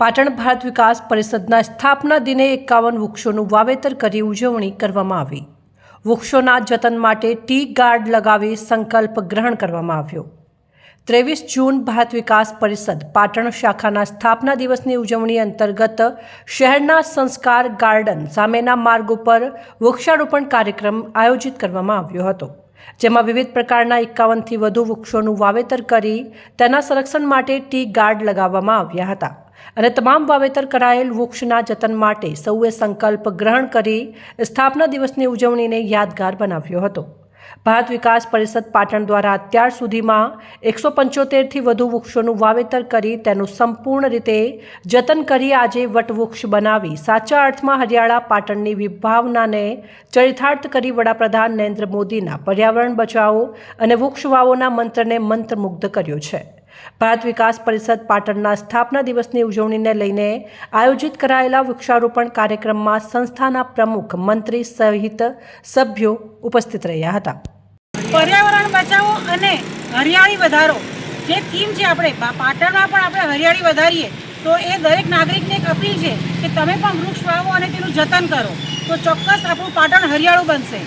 પાટણ ભારત વિકાસ પરિષદના સ્થાપના દિને એકાવન વૃક્ષોનું વાવેતર કરી ઉજવણી કરવામાં આવી. વૃક્ષોના જતન માટે ટી ગાર્ડ લગાવી સંકલ્પ ગ્રહણ કરવામાં આવ્યો. ત્રેવીસ જૂન ભારત વિકાસ પરિષદ પાટણ શાખાના સ્થાપના દિવસની ઉજવણી અંતર્ગત શહેરના સંસ્કાર ગાર્ડન સામેના માર્ગ ઉપર વૃક્ષારોપણ કાર્યક્રમ આયોજિત કરવામાં આવ્યો હતો. જેમાં વિવિધ પ્રકારના એકાવનથી વધુ વૃક્ષોનું વાવેતર કરી તેના સંરક્ષણ માટે ટી ગાર્ડ લગાવવામાં આવ્યા હતા. અને તમામ વાવેતર કરાયેલ વૃક્ષના જતન માટે સૌએ સંકલ્પ ગ્રહણ કરી સ્થાપના દિવસની ઉજવણીને યાદગાર બનાવ્યો હતો. ભારત વિકાસ પરિષદ પાટણ દ્વારા અત્યાર સુધીમાં એકસો પંચોતેરથી વધુ વૃક્ષોનું વાવેતર કરી તેનું સંપૂર્ણ રીતે જતન કરી આજે વટવૃક્ષ બનાવી સાચા અર્થમાં હરિયાળા પાટણની વિભાવનાને ચરિતાર્થ કરી વડાપ્રધાન નરેન્દ્ર મોદીના પર્યાવરણ બચાવો અને વૃક્ષ વાવોના મંત્રને મંત્રમુગ્ધ કર્યો છે. ભારત વિકાસ પરિષદ પાટણના સ્થાપના દિવસની ઉજવણીને લઈને આયોજિત કરાયેલા વૃક્ષારોપણ કાર્યક્રમમાં સંસ્થાના પ્રમુખ, મંત્રી સહિત સભ્યો ઉપસ્થિત રહ્યા હતા. પર્યાવરણ બચાવો અને હરિયાળી વધારો. જે થીમ છે આપણે પાટણમાં પણ આપણે હરિયાળી વધારીએ, તો એ દરેક નાગરિકને એક અપીલ છે કે તમે પણ વૃક્ષ વાવો અને તેનું જતન કરો. તો ચોક્કસ આપણું પાટણ હરિયાળું બનશે.